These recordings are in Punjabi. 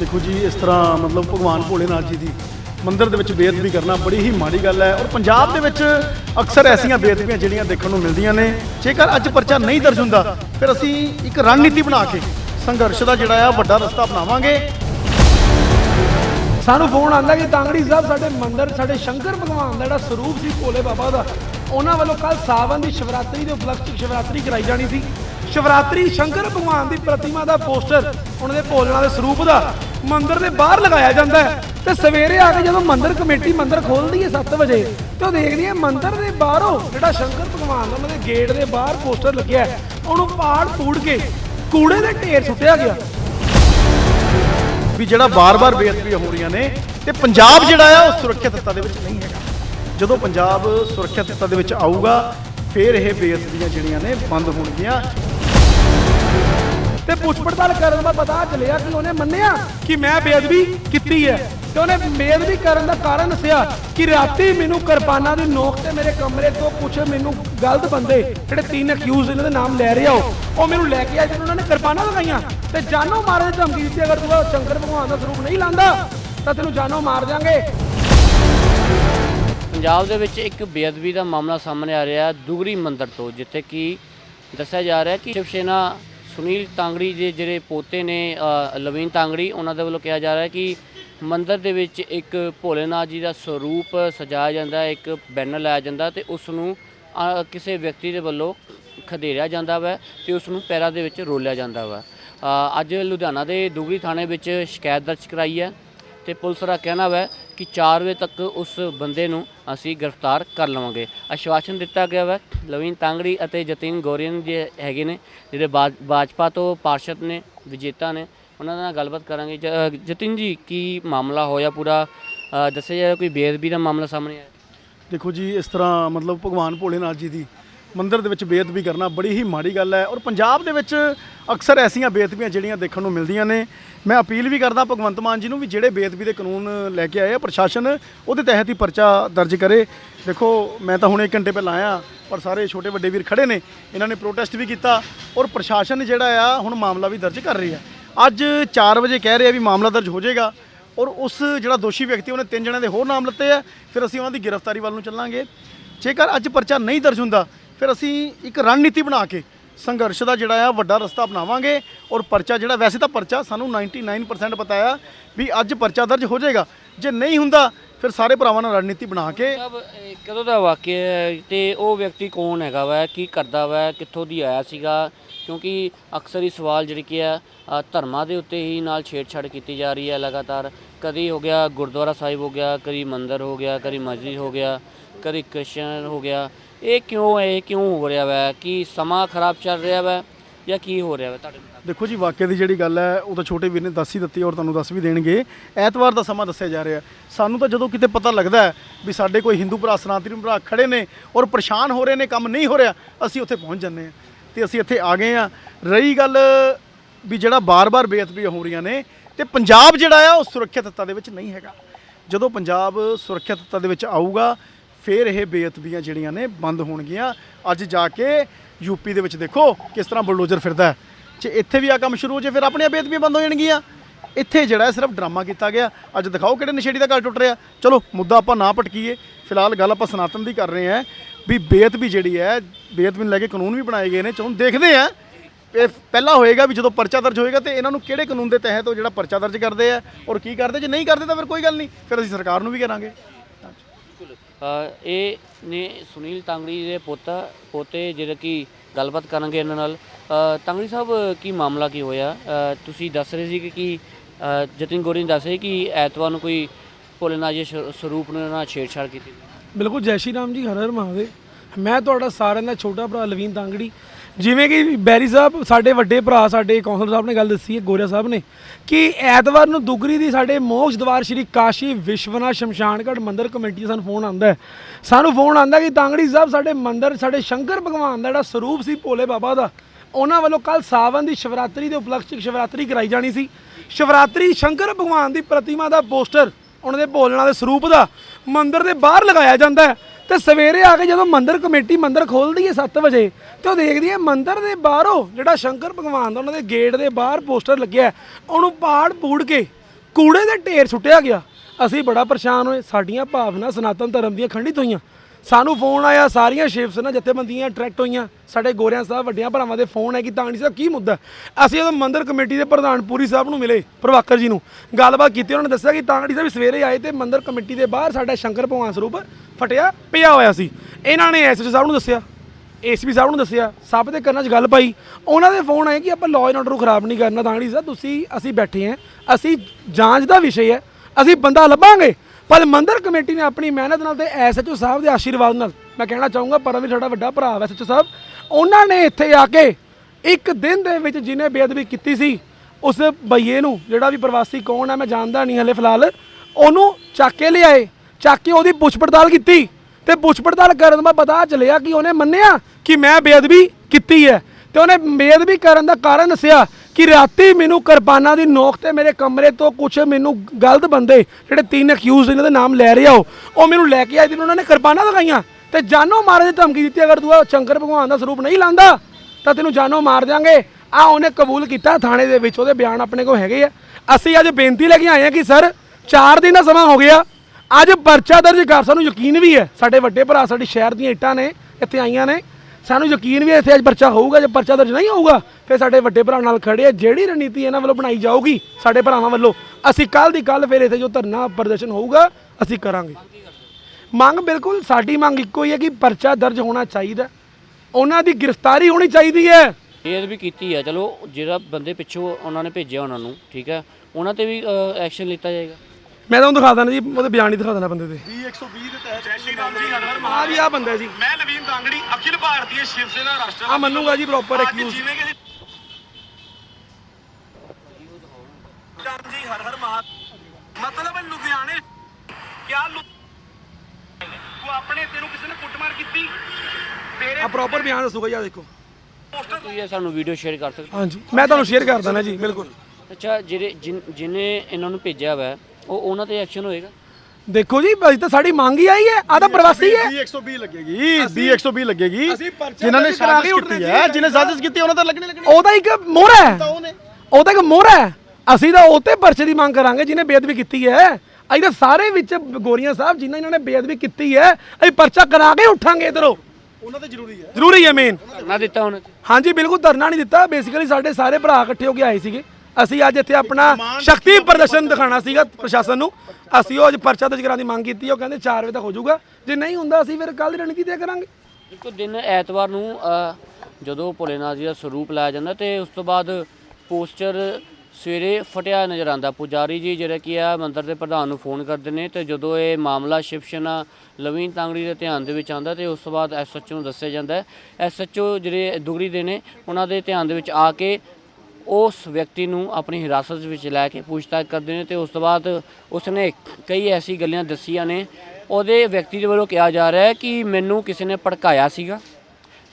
ਦੇਖੋ ਜੀ, ਇਸ ਤਰ੍ਹਾਂ ਮਤਲਬ ਭਗਵਾਨ ਭੋਲੇਨਾਥ ਜੀ ਦੀ ਮੰਦਿਰ ਦੇ ਵਿੱਚ ਬੇਅਦਬੀ ਕਰਨਾ ਬੜੀ ਹੀ ਮਾੜੀ ਗੱਲ ਹੈ। ਔਰ ਪੰਜਾਬ ਦੇ ਵਿੱਚ ਅਕਸਰ ਐਸੀਆਂ ਬੇਅਦਬੀਆਂ ਜਿਹੜੀਆਂ ਦੇਖਣ ਨੂੰ ਮਿਲਦੀਆਂ ਨੇ। ਜੇਕਰ ਅੱਜ ਪਰਚਾ ਨਹੀਂ ਦਰਜ ਹੁੰਦਾ, ਫਿਰ ਅਸੀਂ ਇੱਕ ਰਣਨੀਤੀ ਬਣਾ ਕੇ ਸੰਘਰਸ਼ ਦਾ ਜਿਹੜਾ ਆ ਵੱਡਾ ਰਸਤਾ ਅਪਣਾਵਾਂਗੇ। ਸਾਨੂੰ ਫੋਨ ਆਂਦਾ ਕਿ ਤਾਂਗੜੀ ਸਾਹਿਬ ਸਾਡੇ ਮੰਦਿਰ, ਸਾਡੇ ਸ਼ੰਕਰ ਭਗਵਾਨ ਦਾ ਜਿਹੜਾ ਸਰੂਪ ਸੀ ਭੋਲੇ ਬਾਬਾ ਦਾ, ਉਹਨਾਂ ਵੱਲੋਂ ਕੱਲ ਸਾਵਨ ਦੀ ਸ਼ਿਵਰਾਤਰੀ ਦੇ ਉਪਲਕਸ਼ ਸ਼ਿਵਰਾਤਰੀ ਕਰਾਈ ਜਾਣੀ ਸੀ। ਸ਼ਿਵਰਾਤਰੀ ਸ਼ੰਕਰ ਭਗਵਾਨ ਦੀ ਪ੍ਰਤਿਮਾ ਦਾ ਪੋਸਟਰ ਉਹਨਾਂ ਦੇ ਭੋਲਣਾ ਦੇ ਸਰੂਪ ਦਾ ਮੰਦਿਰ ਦੇ ਬਾਹਰ ਲਗਾਇਆ ਜਾਂਦਾ ਹੈ। ਤੇ ਸਵੇਰੇ ਆ ਕੇ ਜਦੋਂ ਮੰਦਿਰ ਕਮੇਟੀ ਮੰਦਿਰ ਖੋਲਦੀ ਹੈ 7 ਵਜੇ ਤੇ ਉਹ ਦੇਖਦੀ ਹੈ ਮੰਦਿਰ ਦੇ ਬਾਹਰੋਂ ਜਿਹੜਾ ਸ਼ੰਕਰ ਭਗਵਾਨ ਦਾ ਉਹਨਾਂ ਦੇ ਗੇਟ ਦੇ ਬਾਹਰ ਪੋਸਟਰ ਲੱਗਿਆ ਹੈ, ਉਹਨੂੰ ਪਾੜ ਪੂੜ ਕੇ ਕੂੜੇ ਦੇ ਢੇਰ ਸੁੱਟਿਆ ਗਿਆ। ਵੀ ਜਿਹੜਾ ਬਾਰ-ਬਾਰ ਬੇਅਦਬੀਆਂ ਹੋ ਰਹੀਆਂ ਨੇ ਤੇ ਪੰਜਾਬ ਜਿਹੜਾ ਆ ਉਹ ਸੁਰੱਖਿਅਤ ਤੱਤਾਂ ਦੇ ਵਿੱਚ ਨਹੀਂ ਹੈਗਾ। ਜਦੋਂ ਪੰਜਾਬ ਸੁਰੱਖਿਅਤ ਤੱਤਾਂ ਦੇ ਵਿੱਚ ਆਊਗਾ ਫਿਰ ਇਹ ਬੇਅਦਬੀਆਂ ਜਿਹੜੀਆਂ ਨੇ ਬੰਦ ਹੋਣਗੀਆਂ। ਤੇ ਪੁੱਛ ਪੜਤਾਲ ਕਰਨ ਦਾ ਪਤਾ ਚੱਲਿਆ ਕਿ ਉਹਨੇ ਮੰਨਿਆ ਕਿ ਮੈਂ ਬੇਅਦਬੀ ਕੀਤੀ ਹੈ। ਤੇ ਉਹਨੇ ਬੇਅਦਬੀ ਕਰਨ ਦਾ ਕਾਰਨ ਦੱਸਿਆ ਕਿ ਰਾਤੀ ਮੈਨੂੰ ਕਿਰਪਾਨਾਂ ਦੀ ਨੋਕ ਤੇ ਮੇਰੇ ਕਮਰੇ ਤੋਂ ਕੁਝ ਮੈਨੂੰ ਗਲਤ ਬੰਦੇ, ਜਿਹੜੇ ਤਿੰਨ ਅਕਿਊਜ਼ ਇਹਨਾਂ ਦੇ ਨਾਮ ਲੈ ਰਹੇ ਆ ਉਹ ਮੈਨੂੰ ਲੈ ਕੇ ਆਏ ਤੇ ਨੇ ਕਿਰਪਾਨਾਂ ਲਗਾਈਆਂ। ਤੇ ਜਾਨੋਂ ਮਾਰਨ ਦੀ ਧਮਕੀ ਦਿੱਤੀ। ਅਗਰ ਤੂੰ ਉਹ ਸ਼ੰਕਰ ਭਗਵਾਨ ਦਾ ਸਰੂਪ ਨਹੀਂ ਲਾਂਦਾ ਤਾਂ ਤੈਨੂੰ ਜਾਨੋਂ ਮਾਰ ਦਿਆਂਗੇ। ਪੰਜਾਬ ਦੇ ਵਿੱਚ ਇੱਕ ਬੇਅਦਬੀ ਦਾ ਮਾਮਲਾ ਸਾਹਮਣੇ ਆ ਰਿਹਾ ਦੁਗਰੀ ਮੰਦਿਰ ਤੋਂ, ਜਿੱਥੇ ਕਿ ਦੱਸਿਆ ਜਾ ਰਿਹਾ ਕਿ ਸ਼ਿਵ ਸੇਨਾ ਸੁਨੀਲ ਤਾਂਗੜੀ ਦੇ ਜਿਹੜੇ ਪੋਤੇ ਨੇ ਅ, ਲਵੀਨ ਤਾਂਗੜੀ ਉਹਨਾਂ ਦੇ ਵੱਲੋਂ ਕਿਹਾ ਜਾ ਰਿਹਾ ਹੈ ਕਿ ਮੰਦਿਰ ਦੇ ਵਿੱਚ ਇੱਕ ਭੋਲੇਨਾਥ ਜੀ ਦਾ ਸਰੂਪ ਸਜਾਇਆ ਜਾਂਦਾ ਹੈ ਇੱਕ ਬੈਨਰ ਲਾਇਆ ਜਾਂਦਾ ਤੇ ਉਸ ਨੂੰ ਅ, ਕਿਸੇ ਵਿਅਕਤੀ ਦੇ ਵੱਲੋਂ ਖਦੇੜਿਆ ਜਾਂਦਾ ਵਾ ਤੇ ਉਸ ਨੂੰ ਪੈਰਾਂ ਦੇ ਵਿੱਚ ਰੋਲਿਆ ਜਾਂਦਾ ਵਾ। ਅ, ਅੱਜ ਲੁਧਿਆਣਾ ਦੇ ਦੁਗਰੀ ਥਾਣੇ ਵਿੱਚ ਸ਼ਿਕਾਇਤ ਦਰਜ ਕਰਾਈ ਹੈ ਤੇ ਪੁਲਿਸ ਦਾ ਕਹਿਣਾ ਹੈ ਕਿ 4 ਵਜੇ ਤੱਕ ਉਸ ਬੰਦੇ ਨੂੰ ਅਸੀਂ ਗ੍ਰਿਫਤਾਰ ਕਰ ਲਵਾਂਗੇ। ਆਸ਼ਵਾਸਨ ਦਿੱਤਾ ਗਿਆ ਹੈ ਲਵੀਨ ਤਾਂਗੜੀ ਅਤੇ ਜਤਿਨ ਗੋਰੀਅਨ ਜੇ ਹੈਗੇ ਨੇ ਜਿਹੜੇ ਬਾਜ- ਭਾਜਪਾ ਤੋਂ ਪਾਰਸ਼ਦ ਨੇ, ਵਿਜੇਤਾ ਨੇ, ਉਹਨਾਂ ਨਾਲ ਗੱਲਬਾਤ ਕਰਾਂਗੇ। ਜ- ਜਤਿਨ ਜੀ, ਕੀ ਮਾਮਲਾ ਹੋਇਆ ਪੂਰਾ? ਦੱਸਿਆ ਜਾ ਕੋਈ ਬੇਅਦਬੀ ਦਾ ਮਾਮਲਾ ਸਾਹਮਣੇ ਆਇਆ। ਦੇਖੋ ਜੀ, ਇਸ ਤਰ੍ਹਾਂ ਮਤਲਬ ਭਗਵਾਨ ਭੋਲੇਨਾਥ ਜੀ ਦੀ ਮੰਦਿਰ ਦੇ ਵਿੱਚ ਬੇਅਦਬੀ ਕਰਨਾ ਬੜੀ ਹੀ ਮਾੜੀ ਗੱਲ ਹੈ ਔਰ ਪੰਜਾਬ ਦੇ ਵਿੱਚ ਅਕਸਰ ਐਸੀਆਂ ਬੇਅਦਬੀਆਂ ਜਿਹੜੀਆਂ ਦੇਖਣ ਨੂੰ ਮਿਲਦੀਆਂ ਨੇ। ਮੈਂ ਅਪੀਲ ਵੀ ਕਰਦਾ ਭਗਵੰਤ ਮਾਨ ਜੀ ਨੂੰ ਵੀ ਜਿਹੜੇ ਬੇਅਦਬੀ ਦੇ ਕਾਨੂੰਨ ਲੈ ਕੇ ਆਏ ਆ, ਪ੍ਰਸ਼ਾਸਨ ਉਹਦੇ ਤਹਿਤ ਹੀ ਪਰਚਾ ਦਰਜ ਕਰੇ। ਦੇਖੋ, ਮੈਂ ਤਾਂ ਹੁਣ 1 ਘੰਟੇ ਪਹਿਲਾਂ ਆਇਆ, ਪਰ ਸਾਰੇ ਛੋਟੇ ਵੱਡੇ ਵੀਰ ਖੜੇ ਨੇ, ਇਹਨਾਂ ਨੇ ਪ੍ਰੋਟੈਸਟ ਵੀ ਕੀਤਾ ਔਰ ਪ੍ਰਸ਼ਾਸਨ ਜਿਹੜਾ ਆ, ਹੁਣ ਮਾਮਲਾ ਵੀ ਦਰਜ ਕਰ ਰਹੀ ਹੈ ਅੱਜ 4 ਵਜੇ ਕਹਿ ਰਹੇ ਆ ਵੀ ਮਾਮਲਾ ਦਰਜ ਹੋ ਜਾਏਗਾ ਔਰ ਉਸ ਜਿਹੜਾ ਦੋਸ਼ੀ ਵਿਅਕਤੀ, ਉਹਨੇ ਤਿੰਨ ਜਣਿਆਂ ਦੇ ਹੋਰ ਨਾਮ ਲੱਤੇ ਆ, ਫਿਰ ਅਸੀਂ ਉਹਨਾਂ ਦੀ ਗ੍ਰਿਫਤਾਰੀ ਵੱਲ ਨੂੰ ਚੱਲਾਂਗੇ। ਜੇਕਰ ਅੱਜ ਪਰਚਾ ਨਹੀਂ ਦਰਜ ਹੁੰਦਾ ਫਿਰ ਅਸੀਂ ਇੱਕ ਰਣਨੀਤੀ ਬਣਾ ਕੇ ਸੰਘਰਸ਼ ਦਾ ਜਿਹੜਾ ਆ ਵੱਡਾ ਰਸਤਾ ਅਪਣਾਵਾਂਗੇ ਔਰ ਪਰਚਾ ਜਿਹੜਾ, ਵੈਸੇ ਤਾਂ ਪਰਚਾ ਸਾਨੂੰ 99% ਪਤਾ ਆ ਵੀ ਅੱਜ ਪਰਚਾ ਦਰਜ ਹੋ ਜਾਏਗਾ। ਜੇ ਨਹੀਂ ਹੁੰਦਾ, ਫਿਰ ਸਾਰੇ ਭਰਾਵਾਂ ਨਾਲ ਰਣਨੀਤੀ ਬਣਾ ਕੇ ਸਭ ਕਦੋਂ ਦਾ ਵਾਕਿਆ ਹੈ ਤੇ ਉਹ ਵਿਅਕਤੀ ਕੌਣ ਹੈਗਾ ਵਾ, ਕੀ ਕਰਦਾ ਵਾ, ਕਿੱਥੋਂ ਦੀ ਆਇਆ ਸੀਗਾ? ਕਿਉਂਕਿ ਅਕਸਰ ਹੀ ਸਵਾਲ ਜਿਹੜੇ ਕੀ ਆ ਧਰਮਾਂ ਦੇ ਉੱਤੇ ਹੀ ਨਾਲ ਛੇੜਛਾੜ ਕੀਤੀ ਜਾ ਰਹੀ ਹੈ ਲਗਾਤਾਰ। ਕਦੀ ਹੋ ਗਿਆ ਗੁਰਦੁਆਰਾ ਸਾਹਿਬ ਹੋ ਗਿਆ, ਕਦੀ ਮੰਦਿਰ ਹੋ ਗਿਆ, ਕਦੀ ਮਸਜਿਦ ਹੋ ਗਿਆ। ਕਦੀ ਕ੍ਰਿਸਚਨ ਹੋ ਗਿਆ। ਇਹ ਕਿਉਂ ਹੈ, ਇਹ ਕਿਉਂ ਹੋ ਰਿਹਾ ਵੈ? ਕਿ ਸਮਾਂ ਖਰਾਬ ਚੱਲ ਰਿਹਾ ਵਾ ਜਾਂ ਕੀ ਹੋ ਰਿਹਾ ਵਾ ਤੁਹਾਡੇ ਮੁਤਾਬਿਕ? ਦੇਖੋ ਜੀ, ਵਾਕਿਆ ਦੀ ਜਿਹੜੀ ਗੱਲ ਹੈ, ਉਹ ਤਾਂ ਛੋਟੇ ਵੀਰ ਨੇ ਦੱਸ ਹੀ ਦਿੱਤੀ ਔਰ ਤੁਹਾਨੂੰ ਦੱਸ ਵੀ ਦੇਣਗੇ। ਐਤਵਾਰ ਦਾ ਸਮਾਂ ਦੱਸਿਆ ਜਾ ਰਿਹਾ। ਸਾਨੂੰ ਤਾਂ ਜਦੋਂ ਕਿਤੇ ਪਤਾ ਲੱਗਦਾ ਹੈ ਵੀ ਸਾਡੇ ਕੋਈ ਹਿੰਦੂ ਭਰਾ, ਸਨਾਤਨੀ ਭਰਾ ਖੜੇ ਨੇ ਔਰ ਪਰੇਸ਼ਾਨ ਹੋ ਰਹੇ ਨੇ, ਕੰਮ ਨਹੀਂ ਹੋ ਰਿਹਾ, ਅਸੀਂ ਉੱਥੇ ਪਹੁੰਚ ਜਾਂਦੇ ਹਾਂ। ਤੇ ਅਸੀਂ ਇੱਥੇ ਆ ਗਏ ਆ ਰਹੀ ਗੱਲ ਵੀ ਜਿਹੜਾ ਬਾਰ-ਬਾਰ ਬੇਅਦਬੀਆਂ ਹੋ ਰਹੀਆਂ ਨੇ ਤੇ ਪੰਜਾਬ ਜਿਹੜਾ ਆ, ਉਹ ਸੁਰੱਖਿਅਤ ਤੱਤਾਂ ਦੇ ਵਿੱਚ ਨਹੀਂ ਹੈਗਾ। ਜਦੋਂ ਪੰਜਾਬ ਸੁਰੱਖਿਅਤ ਤੱਤਾਂ ਦੇ ਵਿੱਚ ਆਊਗਾ ਫਿਰ ਇਹ ਬੇਅਦਬੀਆਂ ਜਿਹੜੀਆਂ ਨੇ ਬੰਦ ਹੋਣਗੀਆਂ। ਅੱਜ ਜਾ ਕੇ ਯੂਪੀ ਦੇ ਵਿੱਚ ਦੇਖੋ ਕਿਸ ਤਰ੍ਹਾਂ ਬੁਲਡੋਜ਼ਰ ਫਿਰਦਾ ਜੇ ਇੱਥੇ ਵੀ ਆ ਕੰਮ ਸ਼ੁਰੂ ਹੋ ਜੇ, ਫਿਰ ਆਪਣੀਆਂ ਬੇਅਦਬੀਆਂ ਬੰਦ ਹੋ ਜਾਣਗੀਆਂ। ਇੱਥੇ ਜਿਹੜਾ ਸਿਰਫ ਡਰਾਮਾ ਕੀਤਾ ਗਿਆ। ਅੱਜ ਦਿਖਾਓ ਕਿਹੜੇ ਨਸ਼ੇੜੀ ਦਾ ਘਰ ਟੁੱਟ ਰਿਹਾ। ਚਲੋ, ਮੁੱਦਾ ਆਪਾਂ ਨਾ ਭਟਕੀਏ। ਫਿਲਹਾਲ ਗੱਲ ਆਪਾਂ ਸਨਾਤਨ ਦੀ ਕਰ ਰਹੇ ਹਾਂ ਵੀ ਬੇਅਦਬੀ ਜਿਹੜੀ ਹੈ ਬੇਅਦਬੀ ਨੂੰ ਲੈ ਕੇ ਕਾਨੂੰਨ ਵੀ ਬਣਾਏ ਗਏ ਨੇ। ਚਲੋ ਦੇਖਦੇ ਆ ਇਹ ਪਹਿਲਾਂ ਹੋਏਗਾ ਵੀ ਜਦੋਂ ਪਰਚਾ ਦਰਜ ਹੋਏਗਾ ਤੇ ਇਹਨਾਂ ਨੂੰ ਕਿਹੜੇ ਕਾਨੂੰਨ ਦੇ ਤਹਿਤ ਉਹ ਜਿਹੜਾ ਪਰਚਾ ਦਰਜ ਕਰਦੇ ਆ ਔਰ ਕੀ ਕਰਦੇ। ਜੇ ਨਹੀਂ ਕਰਦੇ ਤਾਂ ਫਿਰ ਕੋਈ ਗੱਲ ਨਹੀਂ। ਫਿਰ ਅਸੀਂ ਸਰਕਾਰ ਨੂੰ ਵੀ ਕਰਾਂਗੇ। ਇਹ ਨੇ ਸੁਨੀਲ ਤਾਂਗੜੀ ਦੇ ਪੋਤਾ, ਪੋਤੇ ਜਿਹੜੇ ਕਿ ਗੱਲਬਾਤ ਕਰਾਂਗੇ ਇਹਨਾਂ ਨਾਲ। ਤਾਂਗੜੀ ਸਾਹਿਬ, ਕੀ ਮਾਮਲਾ ਕੀ ਹੋਇਆ? ਤੁਸੀਂ ਦੱਸ ਰਹੇ ਸੀ ਕਿ ਕੀ ਜਤਿਨ ਗੋਰੀ ਨੇ ਦੱਸਿਆ ਕਿ ਐਤਵਾਰ ਨੂੰ ਕੋਈ ਭੋਲੇਨਾਥ ਜੀ ਸ਼- ਸਰੂਪ ਨੂੰ ਨਾਲ ਛੇੜਛਾੜ ਕੀਤੀ? ਬਿਲਕੁਲ, ਜੈ ਸ਼੍ਰੀ ਰਾਮ ਜੀ, ਹਰ ਹਰ ਮਹਾਦੇਵ। ਮੈਂ ਤੁਹਾਡਾ ਸਾਰਿਆਂ ਦਾ ਛੋਟਾ ਭਰਾ ਲਵੀਨ ਤਾਂਗੜੀ। ਜਿਵੇਂ ਕਿ ਬੈਰੀ ਸਾਹਿਬ, ਸਾਡੇ ਵੱਡੇ ਭਰਾ, ਸਾਡੇ ਕੌਂਸਲਰ ਸਾਹਿਬ ਨੇ ਗੱਲ ਦੱਸੀ ਹੈ, ਗੋਰਿਆ ਸਾਹਿਬ ਨੇ, ਕਿ ਐਤਵਾਰ ਨੂੰ ਦੁਗਰੀ ਦੀ ਸਾਡੇ ਮੋਕਸ਼ ਦਵਾਰ ਸ਼੍ਰੀ ਕਾਸ਼ੀ ਵਿਸ਼ਵਨਾਥ ਸ਼ਮਸ਼ਾਨਗੜ੍ਹ ਮੰਦਿਰ ਕਮੇਟੀ ਸਾਨੂੰ ਫੋਨ ਆਂਦਾ ਸਾਨੂੰ ਫੋਨ ਆਂਦਾ ਕਿ ਤਾਂਗੜੀ ਸਾਹਿਬ ਸਾਡੇ ਮੰਦਿਰ, ਸਾਡੇ ਸ਼ੰਕਰ ਭਗਵਾਨ ਦਾ ਜਿਹੜਾ ਸਰੂਪ ਸੀ ਭੋਲੇ ਬਾਬਾ ਦਾ, ਉਹਨਾਂ ਵੱਲੋਂ ਕੱਲ ਸਾਵਨ ਦੀ ਸ਼ਿਵਰਾਤਰੀ ਦੇ ਉਪਲਕਸ਼ 'ਚ ਸ਼ਿਵਰਾਤਰੀ ਕਰਾਈ ਜਾਣੀ ਸੀ। ਸ਼ਿਵਰਾਤਰੀ ਸ਼ੰਕਰ ਭਗਵਾਨ ਦੀ ਪ੍ਰਤਿਮਾ ਦਾ ਪੋਸਟਰ ਉਹਨਾਂ ਦੇ ਭੋਲਣਾ ਦੇ ਸਰੂਪ ਦਾ ਮੰਦਿਰ ਦੇ ਬਾਹਰ ਲਗਾਇਆ ਜਾਂਦਾ ਹੈ। ਤੇ ਸਵੇਰੇ ਆ ਕੇ ਜਦੋਂ ਮੰਦਿਰ ਕਮੇਟੀ ਮੰਦਿਰ ਖੋਲਦੀ ਹੈ 7 ਵਜੇ, ਤੇ ਉਹ ਦੇਖਦੀ ਹੈ ਮੰਦਿਰ ਦੇ ਬਾਹਰੋਂ ਜਿਹੜਾ ਸ਼ੰਕਰ ਭਗਵਾਨ ਦਾ ਉਹਨਾਂ ਦੇ ਗੇਟ ਦੇ ਬਾਹਰ ਪੋਸਟਰ ਲੱਗਿਆ ਉਹਨੂੰ ਪਾੜ ਪੂੜ ਕੇ ਕੂੜੇ ਦੇ ਢੇਰ ਸੁੱਟਿਆ ਗਿਆ। ਅਸੀਂ ਬੜਾ ਪਰੇਸ਼ਾਨ ਹੋਏ, ਸਾਡੀਆਂ ਭਾਵਨਾ ਸਨਾਤਨ ਧਰਮ ਦੀਆਂ ਖੰਡਿਤ ਹੋਈਆਂ। ਸਾਨੂੰ ਫੋਨ ਆਇਆ, ਸਾਰੀਆਂ ਸ਼ਿਵ ਨਾ ਜਥੇਬੰਦੀਆਂ ਅਟਰੈਕਟ ਹੋਈਆਂ। ਸਾਡੇ ਗੋਰਿਆਂ ਸਾਹਿਬ, ਵੱਡਿਆਂ ਭਰਾਵਾਂ ਦੇ ਫੋਨ ਹੈ ਕਿ ਤਾਂਗੜੀ ਸਾਹਿਬ ਕੀ ਮੁੱਦਾ? ਅਸੀਂ ਉਦੋਂ ਮੰਦਰ ਕਮੇਟੀ ਦੇ ਪ੍ਰਧਾਨ ਪੂਰੀ ਸਾਹਿਬ ਨੂੰ ਮਿਲੇ, ਪ੍ਰਭਾਕਰ ਜੀ ਨੂੰ। ਗੱਲਬਾਤ ਕੀਤੀ, ਉਹਨਾਂ ਨੇ ਦੱਸਿਆ ਕਿ ਤਾਂਗੜੀ ਸਾਹਿਬ ਸਵੇਰੇ ਆਏ ਤੇ ਮੰਦਰ ਕਮੇਟੀ ਦੇ ਬਾਹਰ ਸਾਡਾ ਸ਼ੰਕਰ ਭਗਵਾਨ ਸਰੂਪ ਫਟਿਆ ਪਿਆ ਹੋਇਆ ਸੀ। ਇਹਨਾਂ ਨੇ ਐਸਐਚ ਸਾਹਿਬ ਨੂੰ ਦੱਸਿਆ ਏਸੀਪੀ ਸਾਹਿਬ ਨੂੰ ਦੱਸਿਆ, ਸਭ ਦੇ ਕੰਨਾਂ 'ਚ ਗੱਲ ਪਾਈ। ਉਹਨਾਂ ਦੇ ਫੋਨ ਆਏ ਕਿ ਆਪਾਂ ਲਾਅ ਐਂਡ ਆਰਡਰ ਨੂੰ ਖਰਾਬ ਨਹੀਂ ਕਰਨਾ ਤਾਂਗੜੀ ਸਾਹਿਬ ਤੁਸੀਂ, ਅਸੀਂ ਬੈਠੇ ਹਾਂ ਅਸੀਂ ਜਾਂਚ ਦਾ ਵਿਸ਼ੇ ਹੈ, ਅਸੀਂ ਬੰਦਾ ਲੱਭਾਂਗੇ। ਪਰ ਮੰਦਰ ਕਮੇਟੀ ਨੇ ਆਪਣੀ ਮਿਹਨਤ ਨਾਲ ਤੇ ਐਸਐਚਓ ਸਾਹਿਬ ਦੇ ਆਸ਼ੀਰਵਾਦ ਨਾਲ, ਮੈਂ ਕਹਿਣਾ ਚਾਹੂੰਗਾ ਪਰਮਵੀਰ ਸਾਡਾ ਵੱਡਾ ਭਰਾ ਹੈ ਐਸਐਚਓ ਸਾਹਿਬ, ਉਹਨਾਂ ਨੇ ਇੱਥੇ ਆ ਕੇ ਇੱਕ ਦਿਨ ਦੇ ਵਿੱਚ ਜਿਹਨੇ ਬੇਅਦਬੀ ਕੀਤੀ ਸੀ, ਉਸ ਬਈਏ ਨੂੰ, ਜਿਹੜਾ ਵੀ ਪ੍ਰਵਾਸੀ ਕੌਣ ਹੈ ਮੈਂ ਜਾਣਦਾ ਨਹੀਂ ਹਲੇ ਫਿਲਹਾਲ, ਉਹਨੂੰ ਚੱਕ ਕੇ ਲਿਆਏ, ਚੱਕ ਕੇ ਉਹਦੀ ਪੁੱਛ ਪੜਤਾਲ ਕੀਤੀ, ਤੇ ਪੁੱਛ ਪੜਤਾਲ ਕਰਨ ਤੋਂ ਪਤਾ ਚੱਲਿਆ ਕਿ ਉਹਨੇ ਮੰਨਿਆ ਕਿ ਮੈਂ ਬੇਅਦਬੀ ਕੀਤੀ ਹੈ, ਤੇ ਉਹਨੇ ਬੇਅਦਬੀ ਕਰਨ ਦਾ ਕਾਰਨ ਦੱਸਿਆ ਕਿ ਰਾਤੀ ਮੈਨੂੰ ਕਿਰਪਾਨਾਂ ਦੀ ਨੋਕ ਤੇ ਮੇਰੇ ਕਮਰੇ ਤੋਂ ਕੁਝ ਮੈਨੂੰ ਗਲਤ ਬੰਦੇ, ਜਿਹੜੇ ਤਿੰਨ ਅਕਿਊਜ਼ ਇਹਨਾਂ ਦੇ ਨਾਮ ਲੈ ਰਿਹਾ ਉਹ। ਉਹ ਮੈਨੂੰ ਲੈ ਕੇ ਆਏ ਦਿਨ ਉਹਨਾਂ ਨੇ ਕਿਰਪਾਨਾਂ ਦਿਖਾਈਆਂ ਤੇ ਜਾਨੋ ਮਾਰਨ ਦੀ ਧਮਕੀ ਦਿੱਤੀ, ਅਗਰ ਤੂੰ ਇਹ ਸ਼ੰਕਰ ਭਗਵਾਨ ਦਾ ਸਰੂਪ ਨਹੀਂ ਲਾਂਦਾ, ਤਾਂ ਤੈਨੂੰ ਜਾਨੋ ਮਾਰ ਦਿਆਂਗੇ। ਆ ਉਹਨੇ ਕਬੂਲ ਕੀਤਾ ਥਾਣੇ ਦੇ ਵਿੱਚ, ਉਹਦੇ ਬਿਆਨ ਆਪਣੇ ਕੋਲ ਹੈਗੇ ਆ। ਅਸੀਂ ਅੱਜ ਬੇਨਤੀ ਲੈ ਕੇ ਆਏ ਆ ਕਿ ਸਰ 4 ਦਿਨ ਦਾ ਸਮਾਂ ਹੋ ਗਿਆ। ਅੱਜ ਪਰਚਾ ਦਰਜ ਕਰ, ਸਾਨੂੰ ਯਕੀਨ ਵੀ ਹੈ। ਸਾਡੇ ਵੱਡੇ ਭਰਾ, ਸਾਡੇ ਸ਼ਹਿਰ ਦੀਆਂ ਇੱਟਾਂ ਨੇ, ਇੱਥੇ ਆਈਆਂ ਨੇ। ਸਾਨੂੰ ਯਕੀਨ ਵੀ ਹੈ ਇੱਥੇ ਅੱਜ ਪਰਚਾ ਹੋਊਗਾ, ਜੇ ਪਰਚਾ ਦਰਜ ਨਹੀਂ ਹੋਊਗਾ, ਫਿਰ ਸਾਡੇ ਵੱਡੇ ਭਰਾ ਨਾਲ ਖੜੇ ਆ, ਜਿਹੜੀ ਰਣਨੀਤੀ ਇਹਨਾਂ ਵੱਲੋਂ ਬਣਾਈ ਜਾਊਗੀ ਸਾਡੇ ਭਰਾਵਾਂ ਵੱਲੋਂ, ਅਸੀਂ ਕੱਲ ਦੀ ਕੱਲ ਫਿਰ ਇੱਥੇ ਜੋ ਧਰਨਾ ਪ੍ਰਦਰਸ਼ਨ ਹੋਊਗਾ, ਅਸੀਂ ਕਰਾਂਗੇ। ਮੰਗ ਬਿਲਕੁਲ ਸਾਡੀ ਮੰਗ ਇੱਕੋ ਹੀ ਹੈ ਕਿ ਪਰਚਾ ਦਰਜ ਹੋਣਾ ਚਾਹੀਦਾ ਉਹਨਾਂ ਦੀ ਗ੍ਰਿਫਤਾਰੀ ਹੋਣੀ ਚਾਹੀਦੀ ਹੈ। ਇਹ ਵੀ ਕੀਤੀ ਹੈ ਚਲੋ, ਜਿਹੜਾ ਬੰਦੇ ਪਿੱਛੋਂ ਉਹਨਾਂ ਨੇ ਭੇਜਿਆ ਉਹਨਾਂ ਨੂੰ, ਠੀਕ ਹੈ ਉਹਨਾਂ ਤੇ ਵੀ ਐਕਸ਼ਨ ਲਿੱਤਾ ਜਾਏਗਾ। ਮੈਂ ਤੁਹਾਨੂੰ ਦਿਖਾ ਦੇਣਾ ਜੀ ਉਹਦੇ ਬਿਆਨ ਹੀ ਦਿਖਾ ਦੇਣਾ ਬੰਦੇ ਦੇ। 120 ਦੇ ਤਹਿਤ ਜੈ ਸ਼੍ਰੀ ਰਾਮ ਜੀ ਹਰ ਹਰ ਆ ਜੀ ਆ ਬੰਦਾ ਜੀ। ਮੈਂ ਨਵੀਨ ਤਾਂਗੜੀ ਅਖਿਲ ਭਾਰਤੀ ਸ਼ਿਵ ਸੇਨਾ ਰਾਸ਼ਟਰ ਆ ਮੰਨੂਗਾ ਜੀ ਪ੍ਰੋਪਰ ਅੱਜ ਐਕਿਊਜ਼ ਜਿਵੇਂ ਕਿ ਅਸੀਂ- ਰਾਮ ਜੀ ਹਰ ਹਰ ਮਹਾ ਮਤਲਬ ਲੁਧਿਆਣੇ ਕਿਆ ਲੁ- ਤੂੰ ਆਪਣੇ ਤੈਨੂੰ ਕਿਸੇ ਨੇ ਕੁੱਟਮਾਰ ਕੀਤੀ? ਤੇਰੇ ਆ ਪ੍ਰੋਪਰ ਬਿਆਨ ਦੱਸੂਗਾ ਜੀ ਆ ਦੇਖੋ। ਪੋਸਟਰ ਤੁਸੀਂ ਇਹ ਸਾਨੂੰ ਵੀਡੀਓ ਸ਼ੇਅਰ ਕਰ ਸਕਦੇ ਹੋ? ਹਾਂਜੀ। ਮੈਂ ਤੁਹਾਨੂੰ ਸ਼ੇਅਰ ਕਰ ਦੇਣਾ ਜੀ ਬਿਲਕੁਲ। ਅੱਛਾ ਜਿਹੜੇ ਜਿਨ- ਇਹਨਾਂ ਨੂੰ ਭੇਜਿਆ ਵਾ ਉਹ ਉਹਨਾਂ ਤੇ ਐਕਸ਼ਨ ਹੋਏਗਾ? ਦੇਖੋ ਜੀ ਅਸੀਂ ਤਾਂ ਸਾਡੀ ਮੰਗ ਹੀ ਆਈ ਹੈ ਆ ਤਾਂ ਪ੍ਰਵਾਸੀ ਹੈ। 120 ਲੱਗੇਗੀ 20 120 ਲੱਗੇਗੀ ਜਿਨ੍ਹਾਂ ਨੇ ਦਰਜ ਕਰਾ ਕੇ ਸਾਜ਼ਿਸ਼ ਕੀਤੀ। ਹੈ ਜਿਨ੍ਹਾਂ ਸਾਜ਼ਿਸ਼ ਕੀਤੀ ਉਹਨਾਂ ਤਾਂ ਲੱਗਣੇ ਲੱਗਣੇ ਉਹਦਾ ਇੱਕ ਮੋਹਰਾ ਹੈ। ਉਹਨੇ ਉਹਦਾ ਇੱਕ ਮੋਹਰਾ ਹੈ। ਅਸੀਂ ਤਾਂ ਉਹ ਤੇ ਪਰਚੇ ਦੀ ਮੰਗ ਕਰਾਂਗੇ ਜਿਹਨੇ ਬੇਅਦਬੀ ਕੀਤੀ ਹੈ। ਅਸੀਂ ਤਾਂ ਸਾਰੇ ਵਿੱਚ ਗੋਰੀਆਂ ਸਾਹਿਬ ਜਿਨ੍ਹਾਂ ਇਹਨਾਂ ਨੇ ਬੇਅਦਬੀ ਕੀਤੀ ਹੈ ਅਸੀਂ ਪਰਚਾ ਕਰਾ ਕੇ ਉੱਠਾਂਗੇ ਇਧਰੋਂ। ਉਹਨਾਂ ਤੇ ਜ਼ਰੂਰੀ ਹੈ। ਜ਼ਰੂਰੀ ਹੈ ਮੇਨ ਧਰਨਾ ਦਿੱਤਾ ਉਹਨਾਂ ਤੇ। ਹਾਂਜੀ ਬਿਲਕੁਲ ਧਰਨਾ ਨਹੀਂ ਦਿੱਤਾ। ਬੇਸਿਕਲੀ ਸਾਡੇ ਸਾਰੇ ਭਰਾ ਇਕੱਠੇ ਹੋ ਕੇ ਆਏ ਸੀਗੇ। ਅਸੀਂ ਅੱਜ ਇੱਥੇ ਆਪਣਾ ਸ਼ਕਤੀ ਪ੍ਰਦਰਸ਼ਨ ਦਿਖਾਣਾ ਸੀਗਾ ਪ੍ਰਸ਼ਾਸਨ ਨੂੰ। ਅਸੀਂ ਉਹ ਅੱਜ ਪਰਚਾ ਦਰਜ ਕਰਾਉਣ ਦੀ ਮੰਗ ਕੀਤੀ ਉਹ ਕਹਿੰਦੇ 4 ਵਜੇ ਤੱਕ ਹੋ ਜਾਊਗਾ। ਜੇ ਨਹੀਂ ਹੁੰਦਾ ਅਸੀਂ ਫਿਰ ਕੱਲ ਦੀ ਰਣਨੀਤੀ ਤੈਅ ਕਰਾਂਗੇ। ਦੇਖੋ ਦਿਨ ਐਤਵਾਰ ਨੂੰ ਅ, ਜਦੋਂ ਭੋਲੇਨਾਥ ਜੀ ਦਾ ਸਰੂਪ ਲਾਇਆ ਜਾਂਦਾ ਤੇ ਉਸ ਤੋਂ ਬਾਅਦ ਪੋਸਟਰ ਸਵੇਰੇ ਫਟਿਆ ਨਜ਼ਰ ਆਉਂਦਾ। ਪੁਜਾਰੀ ਜੀ ਜਿਹੜਾ ਕੀ ਆ ਮੰਦਿਰ ਦੇ ਪ੍ਰਧਾਨ ਨੂੰ ਫੋਨ ਕਰਦੇ ਨੇ ਤੇ ਜਦੋਂ ਇਹ ਮਾਮਲਾ ਸ਼ਿਵਸ਼ਨਾ ਲਵੀਨ ਤਾਂਗੜੀ ਦੇ ਧਿਆਨ ਦੇ ਵਿੱਚ ਆਉਂਦਾ ਤੇ ਉਸ ਤੋਂ ਬਾਅਦ ਐਸਐਚਓ ਨੂੰ ਦੱਸਿਆ ਜਾਂਦਾ। ਐਸਐਚਓ ਜਿਹੜੇ ਦੁਗਰੀ ਦੇ ਨੇ ਉਹਨਾਂ ਦੇ ਧਿਆਨ ਦੇ ਵਿੱਚ ਆ ਕੇ ਉਸ ਵਿਅਕਤੀ ਨੂੰ ਆਪਣੀ ਹਿਰਾਸਤ ਵਿੱਚ ਲੈ ਕੇ ਪੁੱਛਤਾਛ ਕਰਦੇ ਨੇ ਤੇ ਉਸ ਤੋਂ ਬਾਅਦ ਉਸਨੇ ਕਈ ਐਸੀ ਗੱਲਾਂ ਦੱਸੀਆਂ ਨੇ। ਉਹਦੇ ਵਿਅਕਤੀ ਦੇ ਵੱਲੋਂ ਕਿਹਾ ਜਾ ਰਿਹਾ ਹੈ ਕਿ ਮੈਨੂੰ ਕਿਸੇ ਨੇ ਭੜਕਾਇਆ ਸੀਗਾ।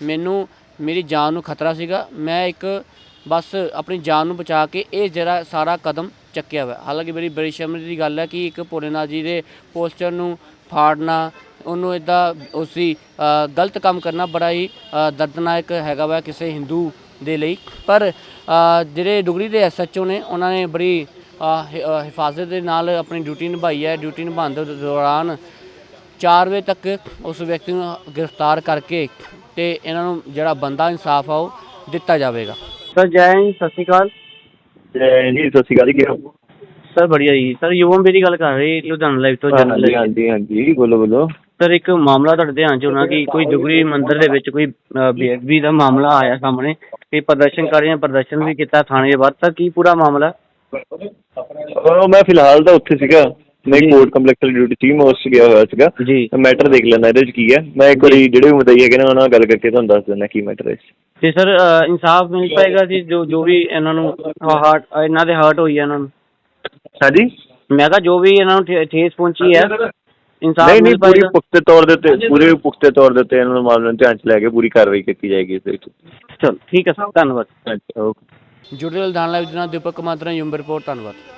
ਮੈਨੂੰ, ਮੇਰੀ ਜਾਨ ਨੂੰ ਖਤਰਾ ਸੀਗਾ। ਮੈਂ ਇੱਕ ਬਸ ਆਪਣੀ ਜਾਨ ਨੂੰ ਬਚਾ ਕੇ ਇਹ ਜਿਹੜਾ ਸਾਰਾ ਕਦਮ ਚੱਕਿਆ ਹੋਇਆ। ਹਾਲਾਂਕਿ ਬੜੀ ਬੜੀ ਸ਼ਰਮ ਦੀ ਗੱਲ ਹੈ ਕਿ ਇੱਕ ਭੋਲੇਨਾਥ ਜੀ ਦੇ ਪੋਸਟਰ ਨੂੰ ਫਾੜਨਾ, ਉਹਨੂੰ ਇਦਾਂ ਉਸਦੀ ਗਲਤ ਕੰਮ ਕਰਨਾ ਬੜਾ ਹੀ ਦਰਦਨਾਇਕ ਹੈਗਾ ਵਾ। ਕਿਸੇ ਹਿੰਦੂ ਦੇ ਲਈ। ਪਰ ਜਿਹੜੇ ਡੁਗਰੀ ਦੇ ਐਸਐਚਓ ਨੇ ਉਹਨਾਂ ਨੇ ਬੜੀ ਹਿਫਾਜ਼ਤ ਦੇ ਨਾਲ ਆਪਣੀ ਡਿਊਟੀ ਨਿਭਾਈ ਹੈ। ਡਿਊਟੀ ਨਿਭਾਉਣ ਦੇ ਦੌਰਾਨ 4 ਵਜੇ ਤੱਕ ਉਸ ਵਿਅਕਤੀ ਨੂੰ ਗ੍ਰਿਫਤਾਰ ਕਰਕੇ ਤੇ ਇਹਨਾਂ ਨੂੰ ਜਿਹੜਾ ਬੰਦਾ ਇਨਸਾਫ ਆ ਉਹ ਦਿੱਤਾ ਜਾਵੇਗਾ। ਸਰ ਜੈ ਹਿੰਦ ਸਤਿ ਸ਼੍ਰੀ ਅਕਾਲ। ਜੈ ਜੀ ਸਤਿ ਸ਼੍ਰੀ ਅਕਾਲ ਸਰ ਬੜੀਆ ਜੀ। ਸਰ ਯੁਵਮ ਬੇਰੀ ਗੱਲ ਕਰ ਰਹੇ ਲੁਧਿਆਣਾ ਲਾਈਵ ਤੋਂ ਜਨਰਲ ਹਾਂਜੀ ਹਾਂਜੀ ਬੋਲੋ ਬੋਲੋ। ਸਰ ਇੱਕ ਮਾਮਲਾ ਤੁਹਾਡੇ ਧਿਆਨ ਚ ਹੋਣਾ ਕਿ ਕੋਈ ਦੁਗਰੀ ਮੰਦਿਰ ਦੇ ਵਿੱਚ ਕੋਈ ਬੇਅਦਬੀ ਦਾ ਮਾਮਲਾ ਆਇਆ ਸਾਹਮਣੇ। ਕਿ ਪ੍ਰਦਰਸ਼ਨਕਾਰੀਆਂ ਨੇ ਪ੍ਰਦਰਸ਼ਨ ਵੀ ਕੀਤਾ ਥਾਣੇ ਦੇ ਬਾਹਰ ਤਾਂ ਕੀ ਪੂਰਾ ਮਾਮਲਾ? ਉਹ ਮੈਂ ਫਿਲਹਾਲ ਤਾਂ ਉੱਥੇ ਸੀਗਾ। ਮੈਂ ਕੋਰਟ ਕੰਪਲੈਕਸ ਦੀ ਡਿਊਟੀ ਸੀ ਮੈਂ ਉਸ 'ਚ ਗਿਆ ਹੋਇਆ ਸੀਗਾ। ਜੀ। ਮੈਟਰ ਦੇਖ ਲੈਣਾ ਇਹਦੇ 'ਚ ਕੀ ਹੈ। ਮੈਂ ਇੱਕ ਵਾਰੀ ਜਿਹੜੇ ਵੀ ਮੁਦਈ ਹੈਗੇ ਨੇ ਉਹਨਾਂ ਨਾਲ ਗੱਲ ਕਰਕੇ ਤੁਹਾਨੂੰ ਦੱਸ ਦਿੰਦਾ ਕੀ ਮੈਟਰ ਹੈ ਤੇ ਸਰ ਇਨਸਾਫ ਮਿਲ ਪਾਏਗਾ ਜੀ ਜੋ ਜੋ ਵੀ ਇਹਨਾਂ ਨੂੰ ਹਾਰਟ ਇਹਨਾਂ ਦੇ ਹਰਟ ਹੋਈ ਹੈ ਇਹਨਾਂ ਨੂੰ? ਹਾਂਜੀ? ਮੈਂ ਕਿਹਾ ਜੋ ਵੀ ਇਹਨਾਂ ਨੂੰ ਠੇਸ ਪਹੁੰਚੀ ਹੈ। ਇਨਸਾਫ ਨਹੀਂ ਨਹੀਂ ਪੂਰੀ ਪੁਖਤੇ ਤੌਰ ਦੇ ਉੱਤੇ ਪੂਰੇ ਪੁਖਤੇ ਤੌਰ ਦੇ ਉੱਤੇ ਇਹਨਾਂ ਨੂੰ ਮਾਮਲੇ ਨੂੰ ਧਿਆਨ 'ਚ ਲੈ ਕੇ ਪੂਰੀ ਕਾਰਵਾਈ ਕੀਤੀ ਜਾਏਗੀ ਇਸ ਦੇ ਵਿੱਚ। ਚਲੋ ਠੀਕ ਹੈ ਸਰ ਧੰਨਵਾਦ। ਹਾਂਜੀ ਓਕੇ। ਜੁੜੇ ਲਾਈਵ ਦੇ ਨਾਲ ਦੀਪਕ ਕੁਮਾਰ ਦਾ ਯੂਮ ਰਿਪੋਰਟ ਧੰਨਵਾਦ।